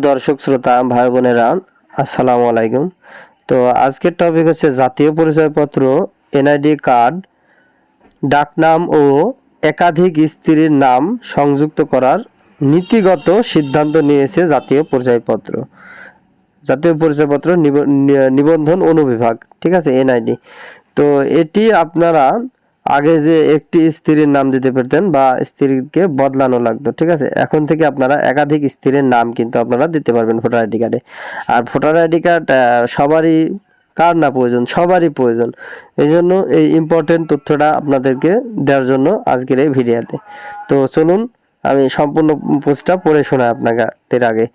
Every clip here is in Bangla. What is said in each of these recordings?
দর্শক, শ্রোতা, ভাই বোনেরা, আসসালামু আলাইকুম। তো আজকের টপিক হচ্ছে জাতীয় পরিচয়পত্র, এনআইডি কার্ড, ডাকনাম ও একাধিক স্ত্রীর নাম সংযুক্ত করার নীতিগত সিদ্ধান্ত নিয়েছে জাতীয় পরিচয়পত্র। জাতীয় পরিচয়পত্র নিব- নিবন্ধন অনুবিভাগ, ঠিক আছে, এনআইডি। তো এটি আপনারা আগে যে একটি স্ত্রীর নাম দিতে পারতেন বা স্ত্রীকে বদলানো লাগতো, ঠিক আছে? এখন থেকে আপনারা একাধিক স্ত্রীর নাম কিন্তু আপনারা দিতে পারবেন ভোটার আইডি কার্ডে। আর ভোটার আইডি কার্ড সবারই, কার না প্রয়োজন? সবারই প্রয়োজন। এই জন্য এই ইম্পর্টেন্ট তথ্যটা আপনাদেরকে দেওয়ার জন্য আজকের এই ভিডিওতে। তো চলুন, আমি সম্পূর্ণ পোস্টটা পড়ে শোনাই আপনাদের আগে।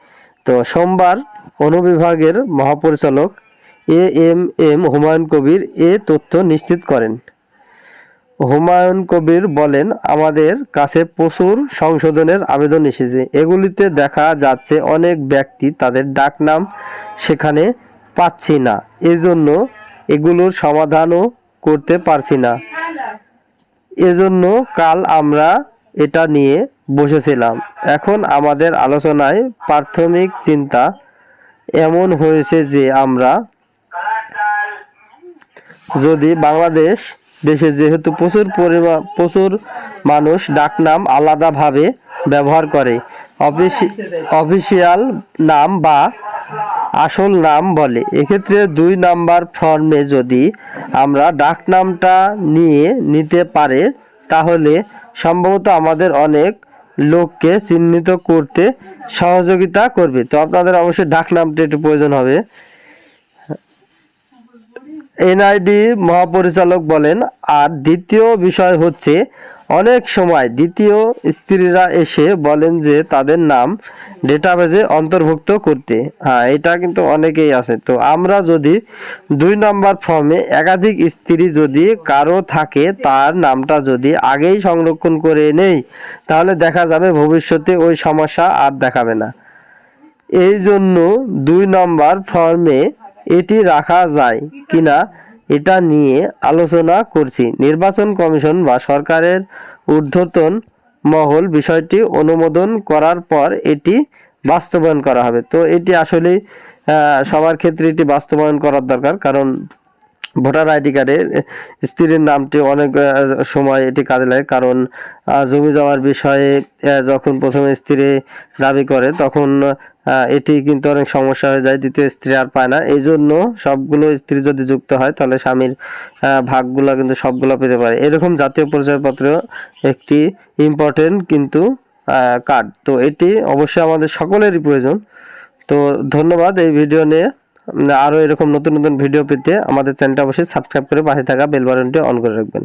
তো সোমবার অনুবিভাগের মহাপরিচালক A M M Humayun Kabir এ তথ্য নিশ্চিত করেন। হুমায়ুন কবির বলেন, আমাদের কাছে প্রচুর সংশোধনের আবেদন এসেছে। এগুলিতে দেখা যাচ্ছে অনেক ব্যক্তি তাদের ডাকনাম সেখানে পাচ্ছি না। এজন্য এগুলোর সমাধানও করতে পারছি না। এজন্য কাল আমরা এটা নিয়ে বসেছিলাম। এখন আমাদের আলোচনায় প্রাথমিক চিন্তা এমন হয়েছে যে আমরা যদি বাংলাদেশ দেশে যেহেতু প্রচুর পরিমাণ প্রচুর মানুষ ডাকনাম আলাদাভাবে ব্যবহার করে। অফিসি, অফিসিয়াল নাম বা আসল নাম বলে। এক্ষেত্রে দুই নাম্বার ফর্মে যদি আমরা ডাকনামটা নিয়ে নিতে পারে, তাহলে সম্ভবত আমাদের অনেক লোককে চিহ্নিত করতে সহযোগিতা করবে। তো আপনাদের অবশ্যই ডাকনামটা একটু প্রয়োজন হবে। এনআইডি মহাপরিচালক বলেন, আর দ্বিতীয় বিষয় হচ্ছে, অনেক সময় দ্বিতীয় স্ত্রীরা এসে বলেন যে তাদের নাম ডেটাবেজে অন্তর্ভুক্ত করতে। হ্যাঁ এটা কিন্তু অনেকেই আছে। তো আমরা যদি দুই নম্বর ফর্মে একাধিক স্ত্রী যদি কারও থাকে, তার নামটা যদি আগেই সংরক্ষণ করে নেই, তাহলে দেখা যাবে ভবিষ্যতে ওই সমস্যা আর দেখাবে না। এই জন্য দুই নম্বর ফর্মে এটি রাখা যায় কিনা এটা নিয়ে আলোচনা করছি। নির্বাচন কমিশন বা সরকারের ঊর্ধ্বতন মহল বিষয়টি অনুমোদন করার পর এটি বাস্তবায়ন করা হবে। তো এটি আসলে সবার ক্ষেত্রে এটি বাস্তবায়ন করার দরকার, কারণ ভোটার আইডি কার্ডে স্ত্রীর নামটি অনেক সময় এটি কাজে লাগে। কারণ জমি জমার বিষয়ে যখন প্রথমে স্ত্রী দাবি করে, তখন এটি কিন্তু অনেক সমস্যা হয়ে যায়। দ্বিতীয় স্ত্রী আর পায় না। এই জন্য সবগুলো স্ত্রী যদি যুক্ত হয়, তাহলে স্বামীর ভাগগুলো কিন্তু সবগুলো পেতে পারে। এরকম জাতীয় পরিচয়পত্র একটি ইম্পর্টেন্ট কিন্তু কার্ড তো এটি অবশ্যই আমাদের সকলেরই প্রয়োজন। তো ধন্যবাদ এই ভিডিও নিয়ে। উম, আরও এরকম নতুন নতুন ভিডিও পেতে আমাদের চ্যানেলটা অবশ্যই সাবস্ক্রাইব করে পাশে থাকা বেল বাটনটি অন করে রাখবেন।